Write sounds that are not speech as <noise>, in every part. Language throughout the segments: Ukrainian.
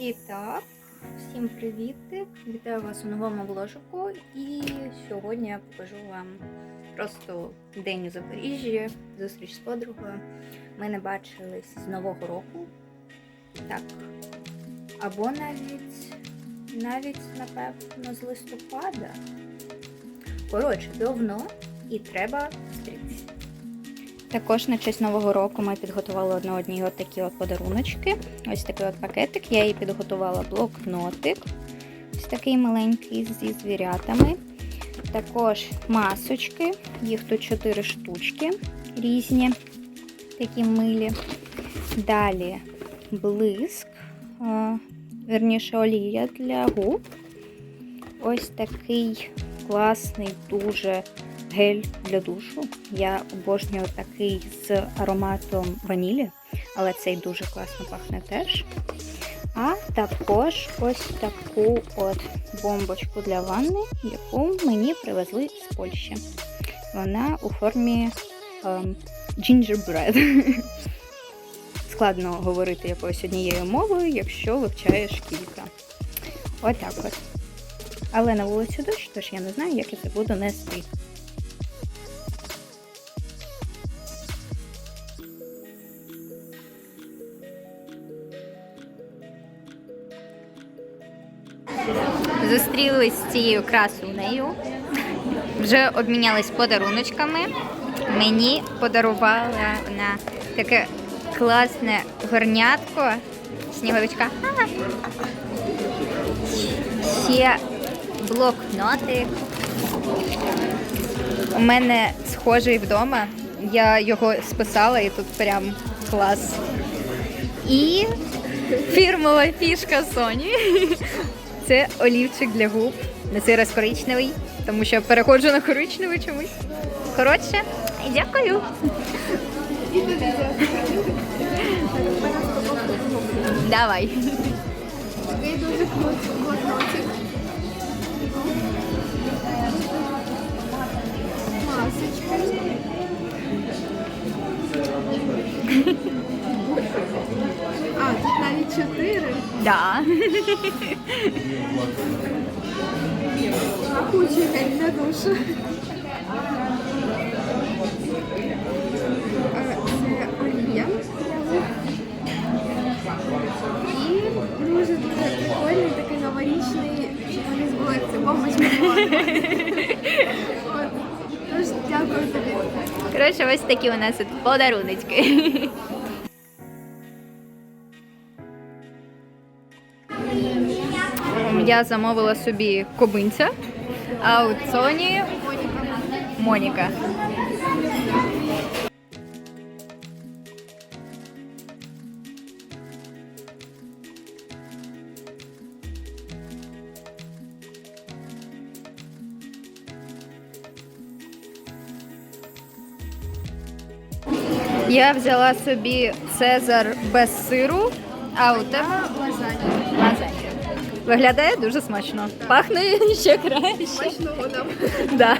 І так, всім привітик! Вітаю вас у новому вложику. І сьогодні я покажу вам просто день у Запоріжжі, зустріч з подругою. Ми не бачились з Нового року. Так. Або навіть, навіть, напевно, з листопада. Коротше, давно і треба. Також на честь нового року ми підготували одне одні от такі от подаруночки. Ось такий от пакетик. Я їй підготувала блокнотик. Ось такий маленький зі звірятами. Також масочки. Їх тут 4 штучки різні, такі милі. Далі блиск, верніше олія для губ. Ось такий класний, дуже гель для душу. Я обожнюю такий з ароматом ванілі, але цей дуже класно пахне теж. А також ось таку от бомбочку для ванни, яку мені привезли з Польщі. Вона у формі ем, gingerbread. <laughs> Складно говорити якоюсь однією мовою, якщо вивчаєш кілька. Отак от. Але на вулиці дощ, тож я не знаю, як я це буду нести. Зустрілись з цією красунею. Вже обмінялись подаруночками. Мені подарувала вона таке класне горнятко. Сніговичка. Ще блокнотик. У мене схожий вдома. Я його списала і тут прям клас. І фірмова фішка Sony. Це олівчик для губ. На цей раз коричневий, тому що переходжу на коричневий чомусь. Коротше, дякую. Давай. Дуже. А, тут навіть чотири. Да. Гель для душу. Це олія. І дуже дуже прикольний такий новорічний, вони збули це бомбочка. <laughs> Дякую тобі. Коротше, ось такі у нас тут подаруночки. Я замовила собі кобинця, а у Соні Моніка. Я взяла собі Цезар без сиру, а у тебе лазанья. Виглядає дуже смачно. Пахне <laughs> ще краще. Смачного нам. Да.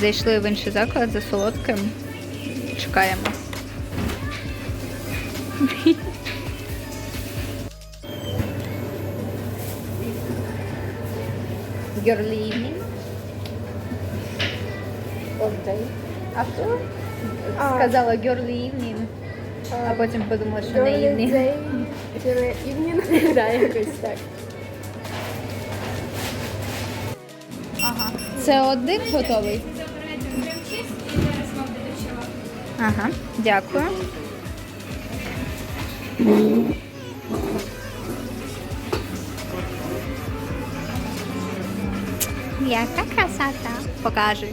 Зайшли в інший заклад за солодким. Чекаємо. Girly evening. Окей. А хто А. сказала girly evening, а потім подумала, що не evening. Івнін. <laughs> Да, якось так. Ага. Це один готовий? Ага, дякую. Яка красота. Покажи.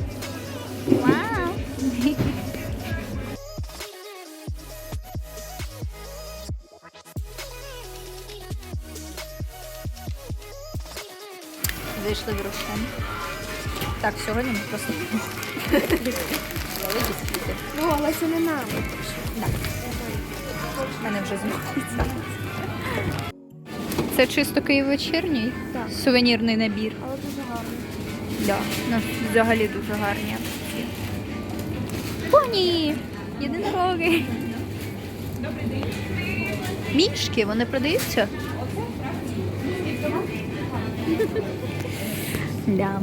Вау! Зайшли в рушен. Так, сьогодні ми просто бісквіти. Ну, але це не нам. Да. В мене вже змагається. Це чисто Київ-вечірній Так. сувенірний набір. Але дуже гарно. Да, у нас взагалі дуже гарні. Поні! Єдинороги. Мішки, вони продаються? Да.